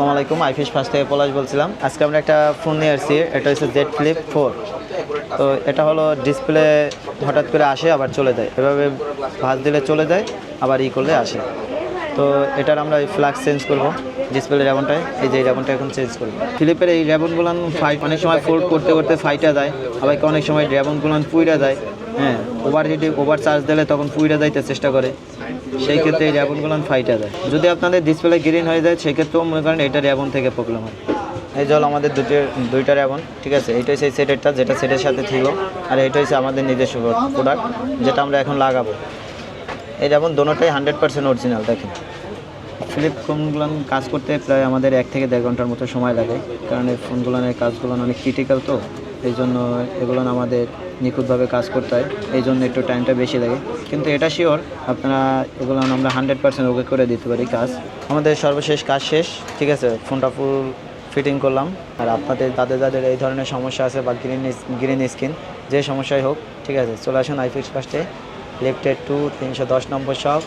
আসসালামু আলাইকুম আইফিস ফার্স্ট থেকে পলাশ বলছিলাম। আজকে আমরা একটা ফোন নিয়ে আসছি, এটা হচ্ছে জেড ফ্লিপ ফোর তো এটা হলো ডিসপ্লে হঠাৎ করে আসে, আবার চলে যায়। এভাবে ভাঁজ দিলে চলে যায়, আবার ই করলে আসে। তো এটার আমরা ফ্লাক্স চেঞ্জ করব ডিসপ্লে র্যাবনটায় এই যে এই র্যাবনটা এখন চেঞ্জ করব। ফিলিপের এই র্যাবনগুলো ফাইট অনেক সময় ফোল্ড করতে করতে ফাইটা যায়, আবার অনেক সময় র্যাবনগুলো পুইরা যায়। হ্যাঁ ওভার হিটে ওভার চার্জ দিলে তখন পুইরা যাইতে চেষ্টা করে। সেই ক্ষেত্রে এই র্যাবনগুলো ফাইটা যায় যদি আপনাদের ডিসপ্লে গ্রিন হয়ে যায় সেক্ষেত্রেও মনে করেন এটা র্যাবন থেকে প্রবলেম হয়। এই জল আমাদের দুটো দুইটা র্যাবন ঠিক আছে? এইটা হচ্ছে সেটেরটা যেটা সেটের সাথে ছিল আর এইটা হচ্ছে আমাদের নিজস্ব প্রোডাক্ট যেটা আমরা এখন লাগাবো। এই যেমন দোনোটাই হান্ড্রেড পার্সেন্ট অরিজিনাল দেখেন। ফ্লিপ ফোনগুলো কাজ করতে প্রায় আমাদের এক থেকে দেড় ঘণ্টার মতো সময় লাগে কারণ এই ফোনগুলোর কাজগুলো অনেক ক্রিটিক্যাল তো। এই জন্য এগুলো আমাদের নিখুঁতভাবে কাজ করতে হয়। এই জন্য একটু টাইমটা বেশি লাগে। কিন্তু এটা শিওর আপনারা এগুলো আমরা হান্ড্রেড পার্সেন্ট ওকে করে দিতে পারি কাজ। আমাদের সর্বশেষ কাজ শেষ, ঠিক আছে? ফোনটা ফুল ফিটিং করলাম। আর আপনাদের, তাদের যাদের এই ধরনের সমস্যা আছে বা গ্রিন গ্রিন স্কিন যে সমস্যাই হোক, ঠিক আছে? চলে আসুন আইফিক্স ফার্স্টে লেফটের টু তিনশো দশ নম্বর শপ